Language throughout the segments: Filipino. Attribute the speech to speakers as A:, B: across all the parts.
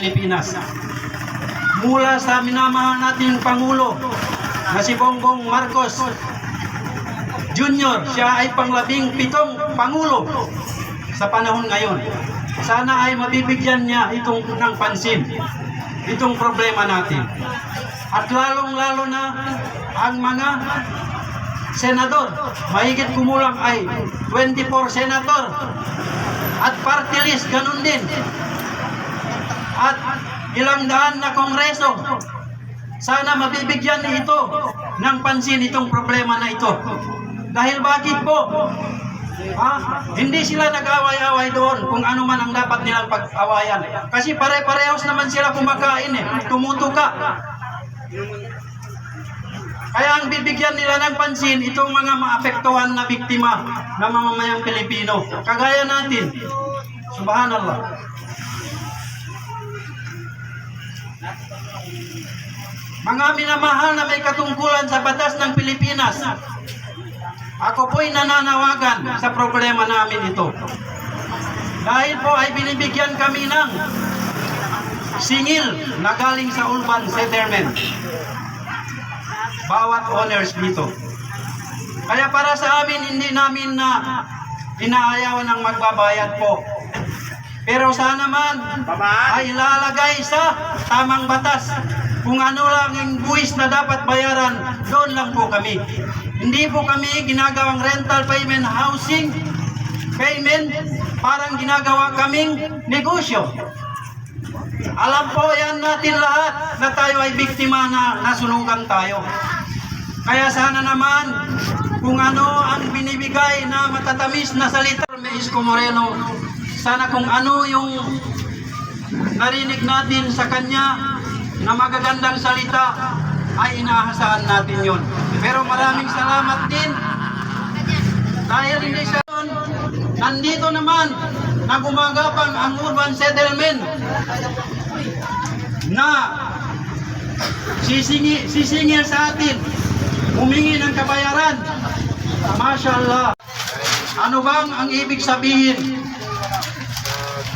A: Pilipinas. Mula sa minamahal nating Pangulo na si Bongbong Marcos Junior, siya ay panglabing pitong Pangulo sa panahon ngayon. Sana ay mabibigyan niya itong ng pansin, itong problema natin. At lalong-lalo na ang mga senador, mahigit kumulang ay 24 senator at party list, ganun din. At ilang daan na kongreso, sana mabibigyan ito ng pansin itong problema na ito. Dahil bakit po? Ha? Hindi sila nag-away-away doon kung ano man ang dapat nilang pag-awayan. Kasi pare-parehos naman sila kumakain eh. Tumutuka. Kaya ang bibigyan nila ng pansin itong mga maapektuhan na biktima ng mga mayang Pilipino. Kagaya natin. Subhanallah. Mga minamahal na may katungkulan sa batas ng Pilipinas. Ako po'y nananawagan sa problema namin ito. Dahil po ay binibigyan kami ng singil na galing sa urban settlement. Bawat owners dito. Kaya para sa amin, hindi namin na inaayawan ng magbabayad po. Pero sana man ay ilalagay sa tamang batas. Kung ano lang ang buwis na dapat bayaran, doon lang po kami. Hindi po kami ginagawang rental payment housing payment parang ginagawa kaming negosyo. Alam po yan natin lahat na tayo ay biktima na nasunugan tayo. Kaya sana naman kung ano ang binibigay na matatamis na salita may Isko Moreno, sana kung ano yung narinig natin sa kanya na magagandang salita ay inaasahan natin yon. Pero maraming salamat din dahil hindi siya doon, nandito naman na gumagapang ang urban settlement na sisingi, sisingil sa atin, humingi ng kabayaran. Mashallah. Ano bang ang ibig sabihin?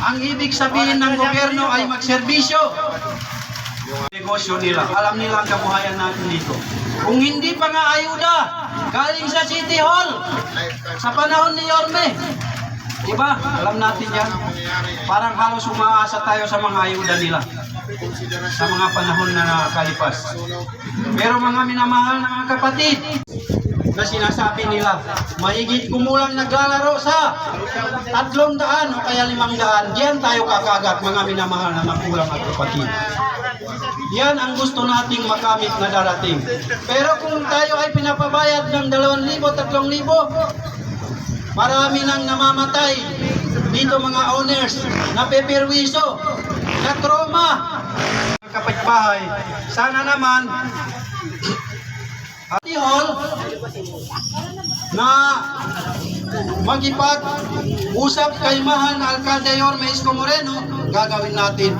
A: Ang ibig sabihin ng gobyerno ay magserbisyo. Negosyo nila. Alam nila ang kabuhayan natin dito. Kung hindi pa nga ayuda, galing sa City Hall, sa panahon ni Yorme, Diba? Alam natin yan. Parang halos umaasa tayo sa mga ayuda nila. Sa mga panahon na nakakalipas. Pero mga minamahal na mga kapatid, na sinasabi nila, mahigit kumulang naglalaro sa tatlong daan o kaya limang daan, diyan tayo kakagat mga minamahal na magulang at kapatid. Yan ang gusto nating makamit na darating. Pero kung tayo ay pinapabayad ng 2,000, 3,000, Marami nang namamatay dito mga owners na peperwiso, na trauma. Kapitbahay, sana naman hall na magipag-usap kay mahal na Alcalde Yorme Isko Moreno, gagawin natin.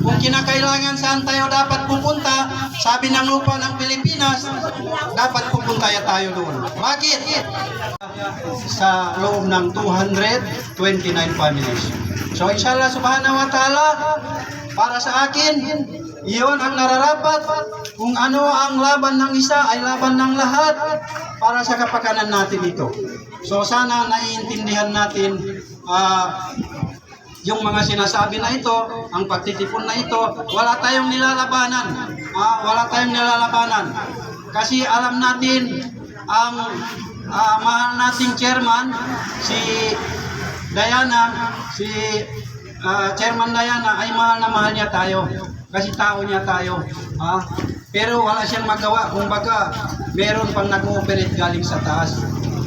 A: Kung kinakailangan saan tayo dapat pupunta, sabi ng lupa ng Pilipinas, dapat pupunta tayo doon. Bakit? Sa loob ng 229 families. So inshallah subhanahu wa ta'ala, para sa akin, iyon ang nararapat. Kung ano ang laban ng isa ay laban ng lahat para sa kapakanan natin ito. So sana naiintindihan natin ah, yung mga sinasabi na ito, ang pagtitipon na ito, wala tayong nilalabanan. Ah, wala tayong nilalabanan. Kasi alam natin ang ah, mahal nating chairman, si Diana, si ah, Chairman Diana ay mahal na mahal niya tayo. Kasi tao niya tayo. Ah, pero wala siyang magawa. Kung baga, meron pang nag-ooperate galing sa taas.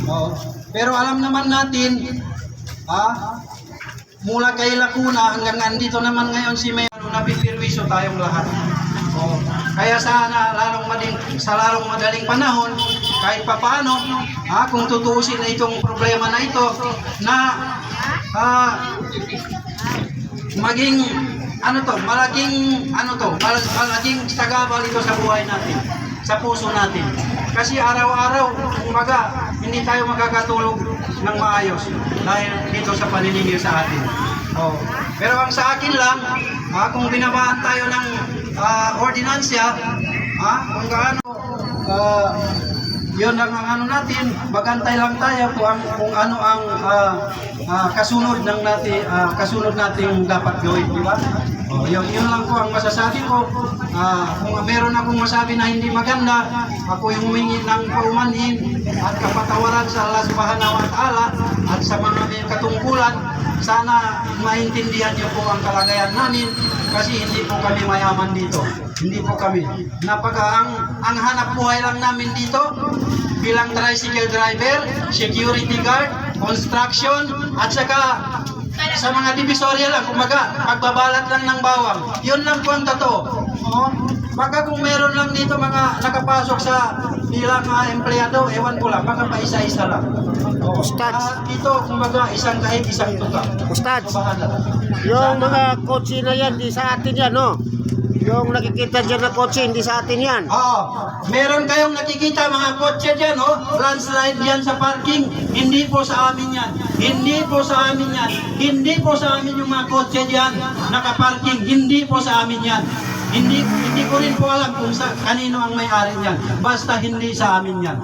A: Oo. Pero alam naman natin, ah, mula kay Lacuna hanggang andito naman ngayon si Mayor, napipirwisyo tayong lahat. Oh, kaya sana lalong mading, sa lalong madaling panahon, kahit papaano, ha, kung tutuusin na itong problema na ito, na ah, maging ano to, malaking ano to, mal- malaking sagabal ito sa buhay natin, sa puso natin. Kasi araw-araw, kumbaga, hindi tayo makakatulog ng maayos dahil dito sa paniningil sa atin. Oh. Pero ang sa akin lang, ah, kung binabaan tayo ng ah, ordinansya, ah, kung gaano, ah, yun lang ang ano natin, magantay lang tayo kung, ang, kung ano ang ah, ah, kasunod ng natin, ah, kasunod nating dapat gawin, di ba? Oh, yun, yun lang po ang masasabi ko. Ah, kung meron akong masabi na hindi maganda, ako yung humingi ng paumanhin at kapatawaran sa Allah Subhanahu wa Ta'ala at sa mga katungkulan. Sana maintindihan niyo po ang kalagayan namin kasi hindi po kami mayaman dito. Hindi po kami. Napaka ang, ang hanap buhay lang namin dito bilang tricycle driver, security guard, construction, at saka sa mga divisorya lang, kumaga, pagbabalat lang ng bawang. Yun lang po ang totoo. Oh, baka kung meron lang dito mga nakapasok sa bilang mga empleyado, ewan ko lang, baka pa isa-isa lang. Oh,
B: Ustads.
A: ah, dito, kumbaga, isang kahit isang tuka.
B: Ustads, yung mga kotse na yan, di sa atin yan, no? Yung nakikita dyan na kotse, hindi sa atin yan.
A: Oo. Meron kayong nakikita mga kotse dyan, oh. Landslide yan sa parking. Hindi po sa amin yan. Hindi po sa amin yan. Hindi po sa amin yung mga kotse dyan nakaparking. Hindi po sa amin yan. Hindi hindi ko rin po alam kung sa kanino ang may-ari niyan. Basta hindi sa amin yan.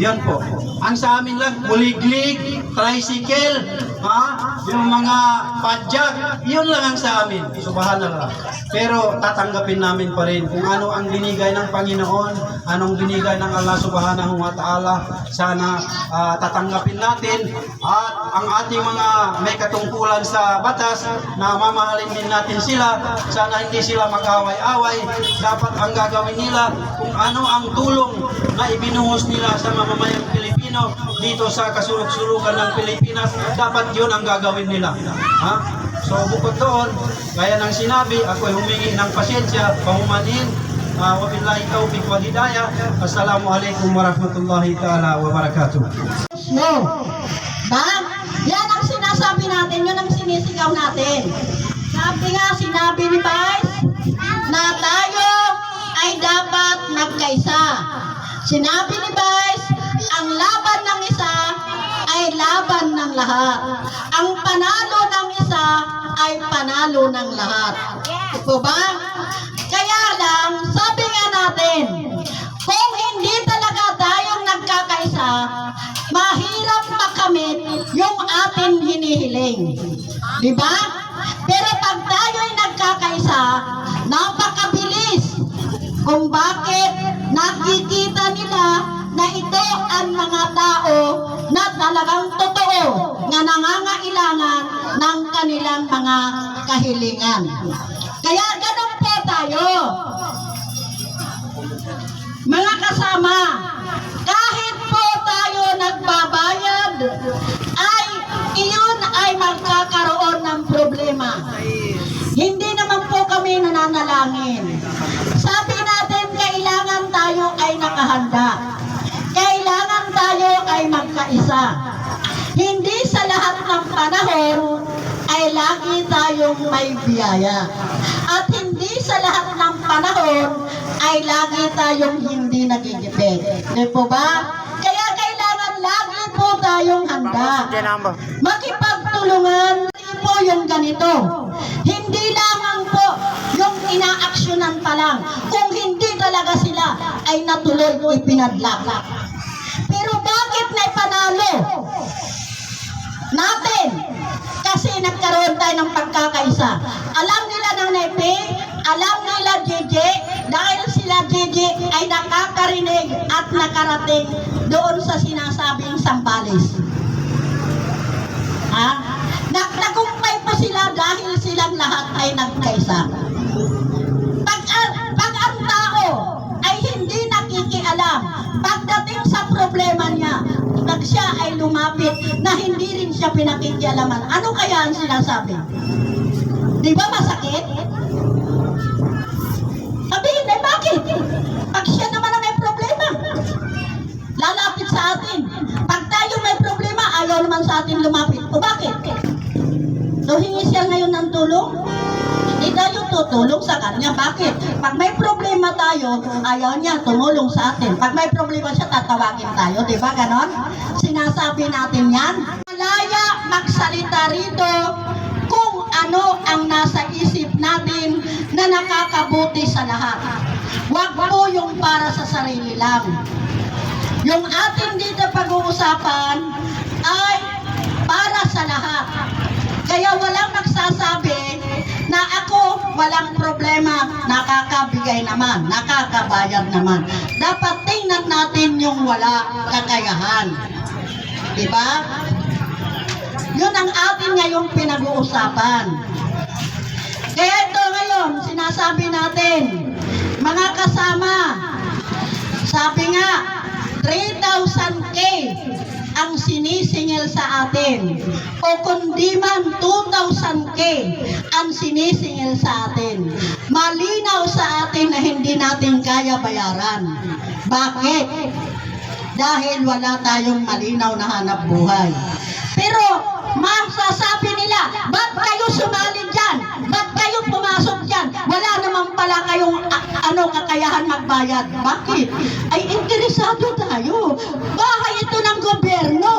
A: Yan po. Ang sa amin lang, buliglig, tricycle, ha? yung mga padjak, yun lang ang sa amin. Subhanallah. Pero tatanggapin namin pa rin kung ano ang binigay ng Panginoon, anong binigay ng Allah Subhanahu wa Ta'ala. Sana ah, tatanggapin natin at ang ating mga may katungkulan sa batas na mamahalin din natin sila. Sana hindi sila mag-away-away. Dapat ang gagawin nila kung ano ang tulong na ibinuhos nila sa mamamayang Pilipino dito sa kasulog-sulugan ng Pilipinas, dapat yun ang gagawin nila. Ha? So bukod doon, gaya ng sinabi, ako ay humingi ng pasensya, pahumanin, uh, wabillahi taufiq wal hidayah. Assalamualaikum warahmatullahi taala wabarakatuh.
C: No. Ba? Yan ang sinasabi natin, yun ang sinisigaw natin. Sabi nga, sinabi ni Vice, na tayo ay dapat magkaisa. Sinabi ni Vice, ang laban ng isa ay laban ng lahat. Ang panalo ng isa ay panalo ng lahat. Ito ba? Kaya lang, sabi nga natin, kung hindi talaga tayong nagkakaisa, mahirap makamit yung ating hinihiling. Di ba? Pero pag tayo'y nagkakaisa, napakabilis kung bakit nakikita nila na ito ang mga tao na talagang totoo na nangangailangan ng kanilang mga kahilingan. Kaya ganun po tayo. Panahon ay lagi tayong may biyaya. At hindi sa lahat ng panahon ay lagi tayong hindi nagigipit. Di po ba? Kaya kailangan lagi po tayong handa. Makipagtulungan po yung ganito. Hindi lamang po yung inaaksyonan pa lang. Kung hindi talaga sila ay natuloy o ipinadlak. Pero bakit may panalo? Natin. Kasi nagkaroon tayo ng pagkakaisa. Alam nila ng Nepe, alam nila JJ, dahil sila JJ ay nakakarinig at nakarating doon sa sinasabing Sambales. Ha? Nag nagumpay po sila dahil silang lahat ay nagkaisa. Pag, ang- pag ang tao ay hindi pagdating sa problema niya, pag siya ay lumapit na hindi rin siya pinakikialaman, ano kaya ang sinasabi? Di ba masakit? Sabihin, eh bakit? Pag siya naman ang may problema, lalapit sa atin. Pag tayo may problema, ayaw naman sa atin lumapit. O bakit? Tayo tutulong sa kanya. Bakit? Pag may problema tayo, ayaw niya tumulong sa atin. Pag may problema siya, tatawagin tayo. Di ba ganon? Sinasabi natin yan. Malaya magsalita rito kung ano ang nasa isip natin na nakakabuti sa lahat. Huwag po yung para sa sarili lang. Yung ating dito pag-uusapan ay para sa lahat. Kaya walang nagsasabi na ako walang problema, nakakabigay naman, nakakabayad naman. Dapat tingnan natin yung wala kakayahan. Diba? Yun ang atin ngayong pinag-uusapan. Kaya ito ngayon, sinasabi natin, mga kasama, sabi nga, 3,000K ang sinisingil sa atin. O kundi man 2,000K ang sinisingil sa atin. Malinaw sa atin na hindi natin kaya bayaran. Bakit? Dahil wala tayong malinaw na hanap buhay. Pero masasabi nila, ba't kayo sumali dyan? Ba't kayo pumasok dyan? Wala naman pala kayong ano kakayahan magbayad. Bakit? Ay interesado tayo. Bahay ito ng gobyerno.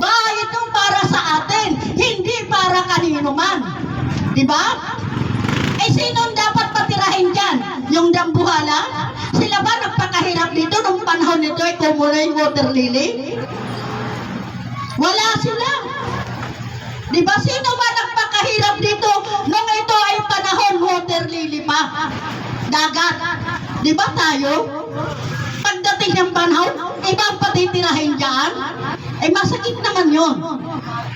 C: Bahay ito para sa atin. Hindi para kanino man. Di ba? Eh, sino dapat patirahin dyan? Yung dambuhala? Sila ba nagpakahirap dito nung panahon nito ay kumula yung water lily? Wala sila. Di ba sino ba nagpakahirap dito nung ito ay panahon water lily pa? Dagat. Di ba tayo? Pagdating ng panahon, ibang patitirahin dyan. Eh masakit naman yon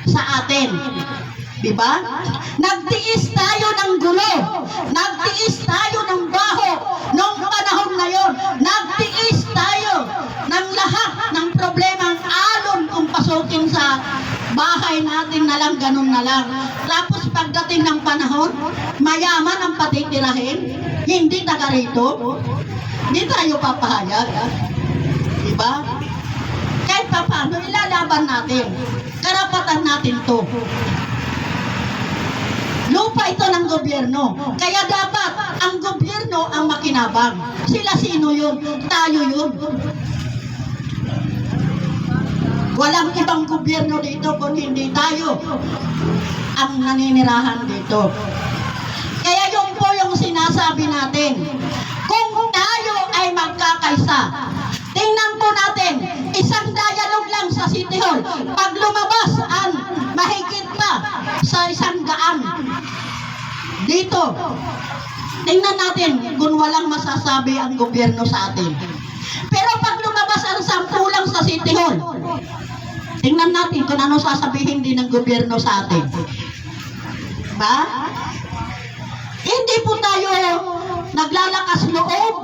C: sa atin. Di ba? Nagtiis tayo ng gulo. Nagtiis tayo ng baho. Noong panahon na yon, nagtiis tayo ng lahat ng problemang alon kung pasukin sa bahay natin na lang, ganun na lang. Tapos pagdating ng panahon, mayaman ang patitirahin, hindi taga rito. Hindi tayo papahayag. Di ba? Kahit pa paano, ilalaban natin. Karapatan natin to. Lupa ito ng gobyerno. Kaya dapat ang gobyerno ang makinabang. Sila sino yun? Tayo yun. Walang ibang gobyerno dito kung hindi tayo ang naninirahan dito. Kaya yung po yung sinasabi natin. Kung tayo ay magkakaisa, tingnan po natin, isang dialogue lang sa City Hall. Pag lumabas ang mahigit pa sa isang daan dito, tingnan natin kung walang masasabi ang gobyerno sa atin. Pero pag lumabas ang sampu sa City Hall, tingnan natin kung ano sasabihin din ng gobyerno sa atin. Ba? Hindi po tayo naglalakas loob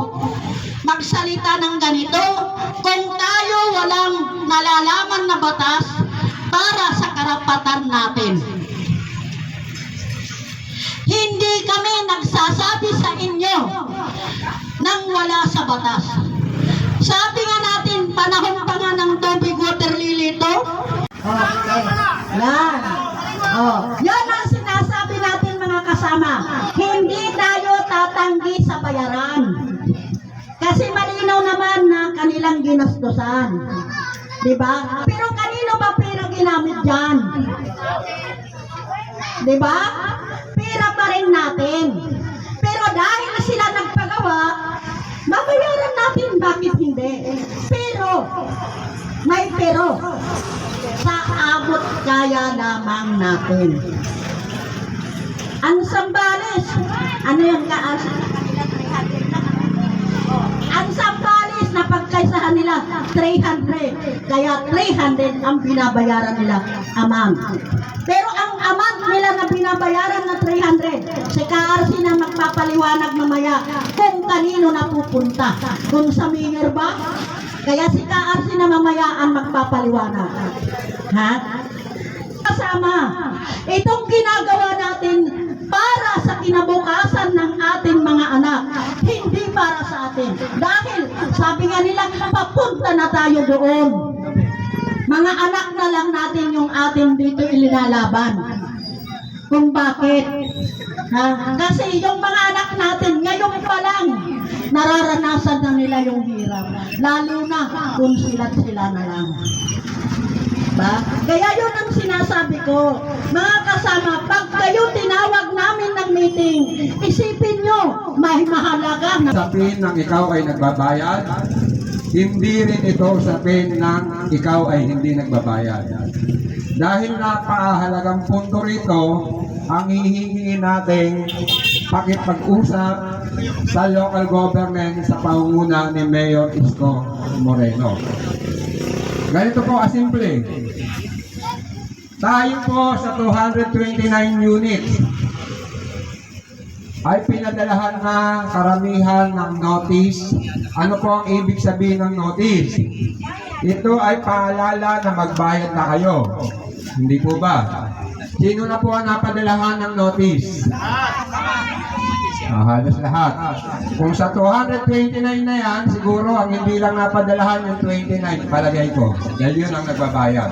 C: magsalita ng ganito kung tayo walang nalalaman na batas para sa karapatan natin. Hindi kami nagsasabi sa inyo nang wala sa batas. Sabi nga natin, panahon pa nga ng tubig water lily ito. Okay. Yan. Oh. Yan ang sinasabi natin mga kasama. Hindi tayo tatanggi sa bayaran. Kasi malinaw naman na kanilang ginastusan. Diba? Pero kanino ba pera ginamit dyan? Diba? Pera pa rin natin. Pero dahil sila nagpagawa, mabayaran natin bakit. Pero, may pero, sa abot kaya lamang natin. Ang Sambales, ano yung kaas? Ang Sambales na pagkaisahan nila 300. Kaya 300 ang binabayaran nila amang. Pero ang amount nila na binabayaran na 300, si KRC na magpapaliwanag mamaya kung kanino napupunta. Kung sa mayor ba? Kaya si KRC na mamaya ang magpapaliwanag. Ha? Kasama, itong ginagawa natin para sa kinabukasan ng ating mga anak, hindi para sa atin. Dahil, sabi nga nila, papunta na tayo doon. Mga anak na lang natin yung ilinalaban. Kung bakit? Ha? Kasi yung mga anak natin, ngayon pa lang, nararanasan na nila yung hirap. Lalo na kung sila't sila na lang. Ba? Kaya yun ang sinasabi ko. Mga kasama, pag kayo tinawag namin ng meeting, isipin nyo, may mahalaga na
D: Sapin ng ikaw ay nagbabayad, hindi rin ito sapin ng ikaw ay hindi nagbabayad. Dahil napahalagang punto rito, ang hihingi nating pakipag-usap sa local government sa pangunguna ni Mayor Isko Moreno. Ganito po asimple. Tayo po sa 229 units ay pinadalahan na karamihan ng notice. Ano po ang ibig sabihin ng notice? Ito ay paalala na magbayad na kayo. Hindi po ba? Sino na po ang napadalahan ng notice? Ah, halos lahat. Kung sa 229 na yan, siguro ang hindi lang napadalahan yung 29, palagay ko. Dahil yun ang nagbabayad.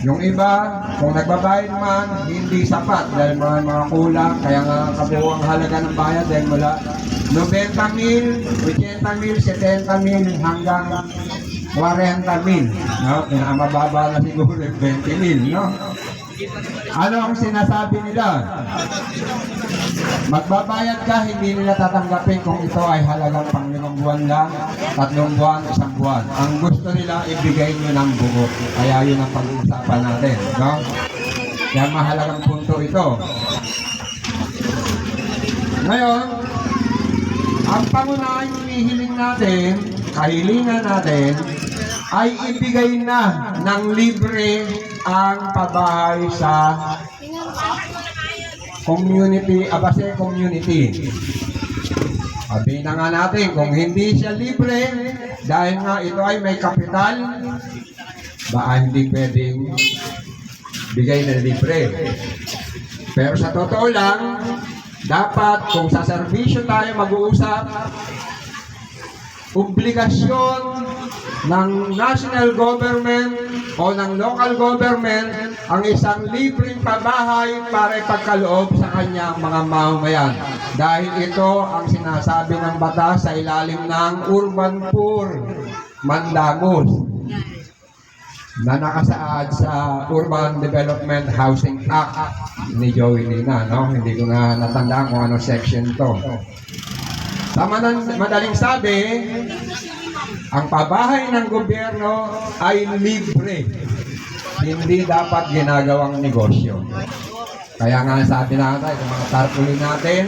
D: Yung iba, kung nagbabayad man, hindi sapat dahil mga mga kulang, kaya nga kabuuang halaga ng bayad dahil mula 90 mil, 80 mil, 70 mil hanggang 40 mil. No? Pinakamababa na siguro yung 20 mil. No? Ano ang sinasabi nila? Magbabayad ka, hindi nila tatanggapin kung ito ay halagang pang limang buwan lang, tatlong buwan, isang buwan. Ang gusto nila, ibigay nyo ng buo. Kaya yun ang pag-uusapan natin. No? Kaya mahalagang punto ito. Ngayon, ang pangunahing hinihiling natin, kahilingan natin, ay ibigay na ng libre ang pabahay sa community, abase community. Sabi na nga natin, kung hindi siya libre, dahil nga ito ay may kapital, baka hindi pwedeng bigay na libre. Pero sa totoo lang, dapat kung sa serbisyo tayo mag-uusap, obligasyon ng national government o ng local government ang isang libreng pabahay para ipagkaloob sa kanyang mga mamamayan. Dahil ito ang sinasabi ng batas sa ilalim ng Urban Poor Mandangos na nakasaad sa Urban Development Housing Act ni Joey Lina, no? Hindi ko na natandaan kung anong section to. Sa manan- madaling sabi, ang pabahay ng gobyerno ay libre. Hindi dapat ginagawang negosyo. Kaya nga sabi natin, sa mga tarpaulin natin,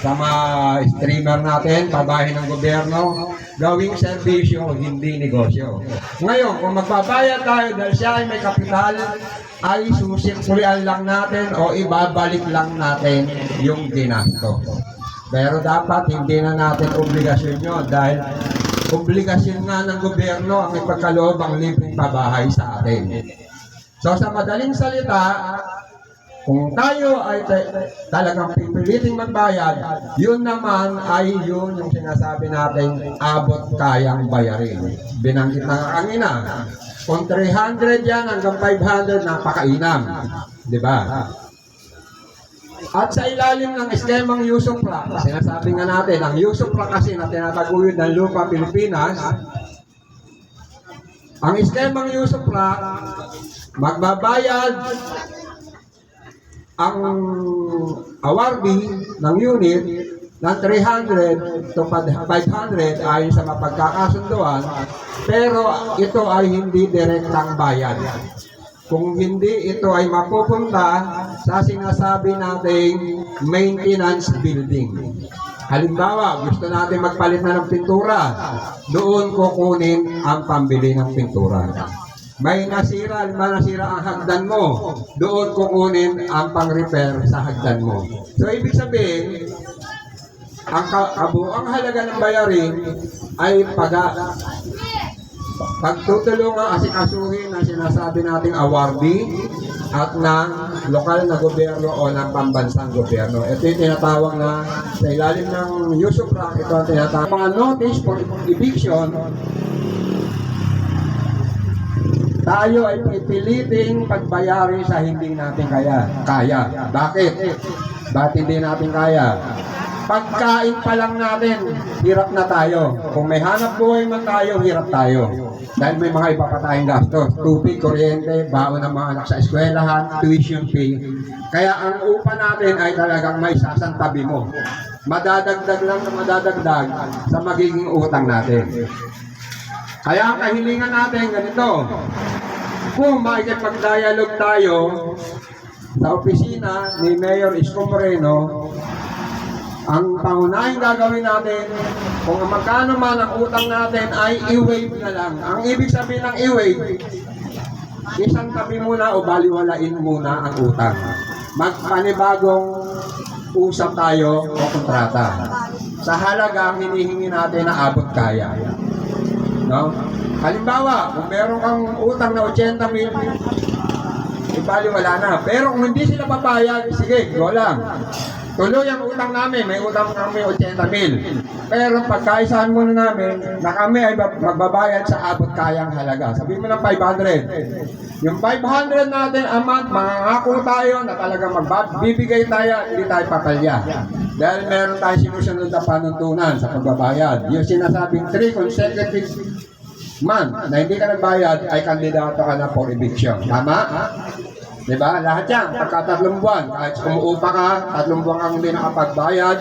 D: sa mga streamer natin, pabahay ng gobyerno, gawing serbisyo, hindi negosyo. Ngayon, kung magbabayad tayo dahil siya ay may kapital, ay susiksulian lang natin o ibabalik lang natin yung ginasto. Pero dapat hindi na natin obligasyon yun dahil obligasyon nga ng gobyerno ang ipagkaloob ang libreng pabahay sa atin. So sa madaling salita, kung tayo ay ta- talagang pipiliting magbayad, yun naman ay yun yung sinasabi natin abot kayang bayarin. Binanggit na ang ina. Kung 300 yan hanggang 500, napakainam. Di ba? At sa ilalim ng eskemang Yusupra, sinasabi nga natin, ang Yusupra kasi na tinataguyod ng lupa Pilipinas, ang eskemang Yusupra, magbabayad ang awardee ng unit ng 300 to 500 ayon sa mapagkakasunduan, pero ito ay hindi direktang bayad. Kung hindi ito ay mapupunta sa sinasabi nating maintenance building. Halimbawa, gusto natin magpalit na ng pintura, doon kukunin ang pambili ng pintura. May nasira, halimbawa nasira ang hagdan mo, doon kukunin ang pang-repair sa hagdan mo. So, ibig sabihin, ang ka- kabuang halaga ng bayarin ay pag pagtutulungan asikasuhin na sinasabi nating awardee at ng lokal na gobyerno o ng pambansang gobyerno. Ito yung tinatawag na sa ilalim ng rank, ito ang tinatawag mga notice for eviction tayo ay pipiliting pagbayarin sa hindi natin kaya. Kaya. Bakit? Bakit hindi natin kaya? Pagkain pa lang natin, hirap na tayo. Kung may hanap buhay man tayo, hirap tayo. Dahil may mga iba pa tayong gastos. Tubig, kuryente, baon ng mga anak sa eskwelahan, tuition fee. Kaya ang upa natin ay talagang may sasantabi mo. Madadagdag lang na madadagdag sa magiging utang natin. Kaya ang kahilingan natin ganito. Kung makikipag-dialogue tayo sa opisina ni Mayor Isko Moreno, ang pangunahing gagawin natin, kung magkano man ang utang natin ay i-waive na lang. Ang ibig sabihin ng i-waive, isang tabi muna o baliwalain muna ang utang. Magpanibagong usap tayo o kontrata. Sa halagang hinihingi natin na abot kaya. No? Halimbawa, kung meron kang utang na 80 mil, ibali wala na. Pero kung hindi sila papayag, sige, go lang. Tuloy ang utang namin, may utang kami 80 mil. Pero pagkaisahan muna namin na kami ay bab- magbabayad sa abot kayang halaga. Sabihin mo ng 500. Yung 500 natin a month, mangangako tayo na talagang magbibigay tayo, hindi tayo papalya. Dahil meron tayong sinusunod na panuntunan sa pagbabayad. Yung sinasabing 3 consecutive month na hindi ka nagbayad ay kandidato ka na for eviction. Tama? Di ba? Lahat yan, pagka tatlong buwan, kahit umuupa ka, tatlong buwan kang hindi nakapagbayad,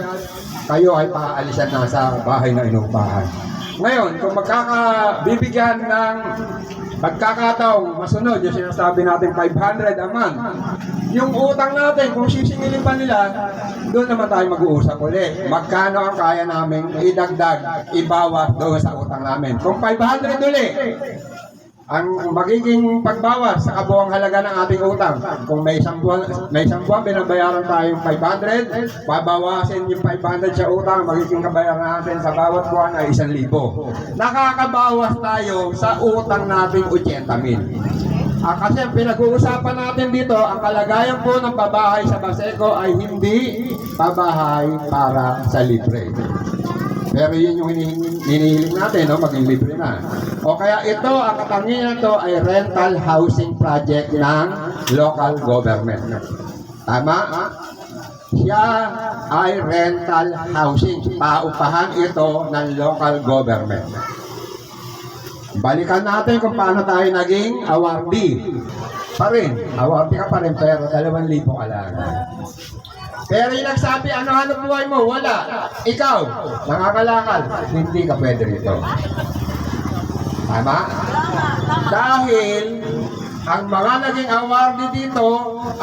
D: kayo ay paaalisan na sa bahay na inuupahan. Ngayon, kung magkakabibigyan ng pagkakataong masunod, yung sinasabi natin 500 a month, yung utang natin, kung sisingilin pa nila, doon naman tayo mag-uusap ulit. Magkano ang kaya namin idagdag, ibawas doon sa utang namin. Kung 500 ulit, ang magiging pagbawas sa kabuang halaga ng ating utang. Kung may isang buwan, may isang buwan binabayaran tayong 500, babawasin yung 500 sa utang, magiging kabayaran natin sa bawat buwan ay 1,000. Nakakabawas tayo sa utang nating 80 mil. Ah, kasi ang pinag-uusapan natin dito, ang kalagayan po ng pabahay sa Baseco ay hindi pabahay para sa libre. Pero yun yung hinihiling, natin, no? maging libre na. O kaya ito, ang katangian ito ay rental housing project ng local government. Tama? Siya ay rental housing. Paupahan ito ng local government. Balikan natin kung paano tayo naging awardee. Pa rin. Awardee ka pa rin, pero 2,000 ka lang. Pero yung nagsabi, ano hanap buhay mo? Wala. Ikaw, nangangalakal. Hindi ka pwede rito. Tama? Dahil ang mga naging awardee dito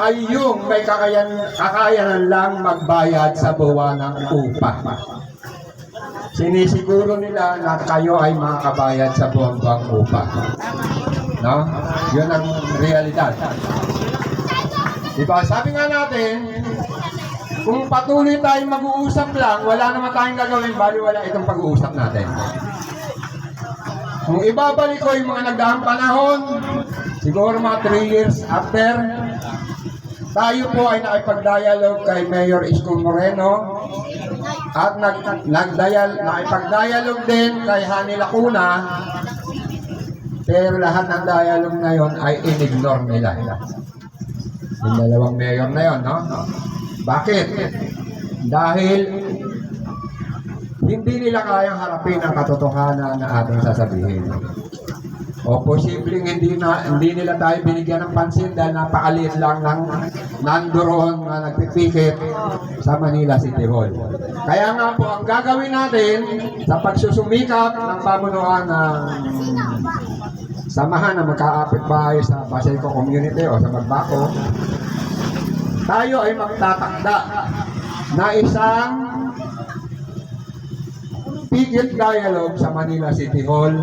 D: ay yung may kakayan, kakayanan lang magbayad sa buwan ng upa. Sinisiguro nila na kayo ay makakabayad sa buwang-buwang upa. No? Yun ang realidad. Diba? Sabi nga natin, kung patuloy tayong mag-uusap lang, wala naman tayong gagawin, bali wala itong pag-uusap natin. Kung ibabalik ko yung mga nagdaang panahon, siguro mga 3 years after, tayo po ay nakipag-dialogue kay Mayor Isko Moreno at nag nagdial nakipag-dialogue din kay Hani Lacuna pero lahat ng dialogue na yon ay in-ignore nila. Yung dalawang mayor na yon, no? Bakit? Dahil hindi nila kayang harapin ang katotohanan na ating sasabihin. O posibleng hindi na hindi nila tayo binigyan ng pansin dahil napakaliit lang ng nandoon na nagpipikit sa Manila City Hall. Kaya nga po, ang gagawin natin sa pagsusumikap ng pamunuan ng samahan na magkaapit bahay sa Paseco Community o sa Magbako, tayo ay magtatakda na isang pigil dialogue sa Manila City Hall.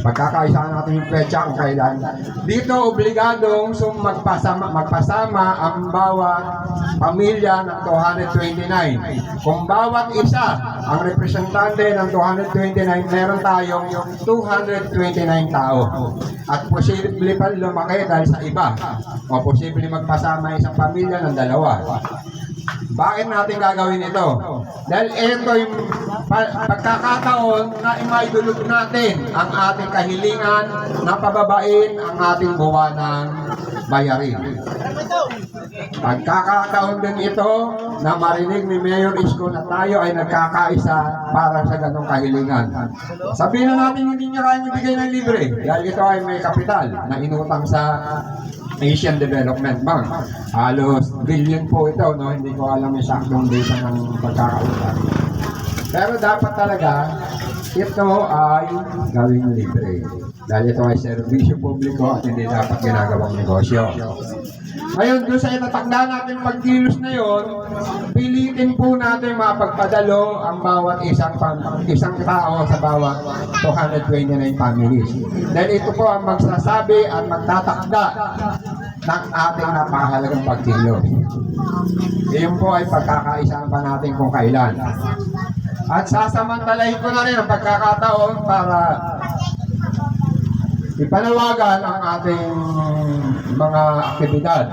D: Pagkakaisahan natin yung petsa kung kailan. Dito, obligadong sum magpasama, magpasama ang bawat pamilya ng 229. Kung bawat isa ang representante ng 229, meron tayong 229 tao. At posible pa lumaki dahil sa iba. O posible magpasama isang pamilya ng dalawa. Bakit natin gagawin ito? Dahil ito yung pa- pagkakataon na imaidulog natin ang ating kahilingan na pababain ang ating buwan ng bayarin. Pagkakataon din ito na marinig ni Mayor Isko na tayo ay nagkakaisa para sa ganong kahilingan. Sabihin na natin hindi niya kayang ibigay ng libre dahil ito ay may kapital na inutang sa Asian Development Bank. Halos billion po ito, no? hindi ko alam yung saktong data ng pagkakautang. Pero dapat talaga, ito ay gawing libre. Dahil ito ay serbisyo publiko at hindi dapat ginagawang negosyo. Ngayon, doon sa itatakda natin pagkilos na yon, pilitin po natin mapagpadalo ang bawat isang isang tao sa bawat 229 families. Dahil ito po ang magsasabi at magtatakda ng ating napakahalagang pagkilos. Iyon po ay pagkakaisaan pa natin kung kailan. At sasamantalahin ko na rin ang pagkakataon para ipanawagan ang ating mga aktibidad.